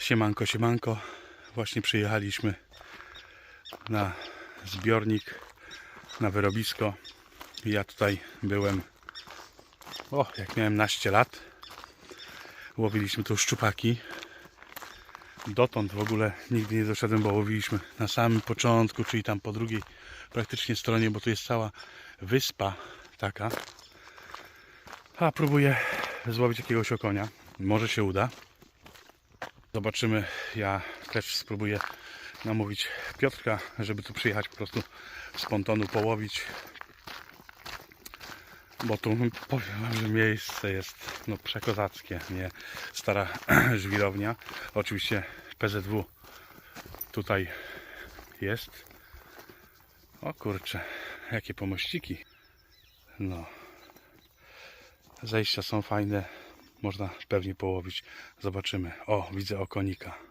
Siemanko, siemanko. Właśnie przyjechaliśmy na zbiornik, na wyrobisko. Ja tutaj byłem, o, jak miałem naście lat. Łowiliśmy tu szczupaki. Dotąd w ogóle nigdy nie doszedłem, bo łowiliśmy na samym początku, czyli tam po drugiej praktycznie stronie, bo tu jest cała wyspa taka. A próbuję złowić jakiegoś okonia. Może się uda. Zobaczymy. Ja też spróbuję namówić Piotrka, żeby tu przyjechać po prostu z pontonu połowić. Bo tu powiem wam, że miejsce jest no, przekozackie, nie stara żwirownia. Oczywiście PZW tutaj jest. O kurczę, jakie pomościki. No. Zejścia są fajne. Można pewnie połowić. Zobaczymy. O, widzę okonika.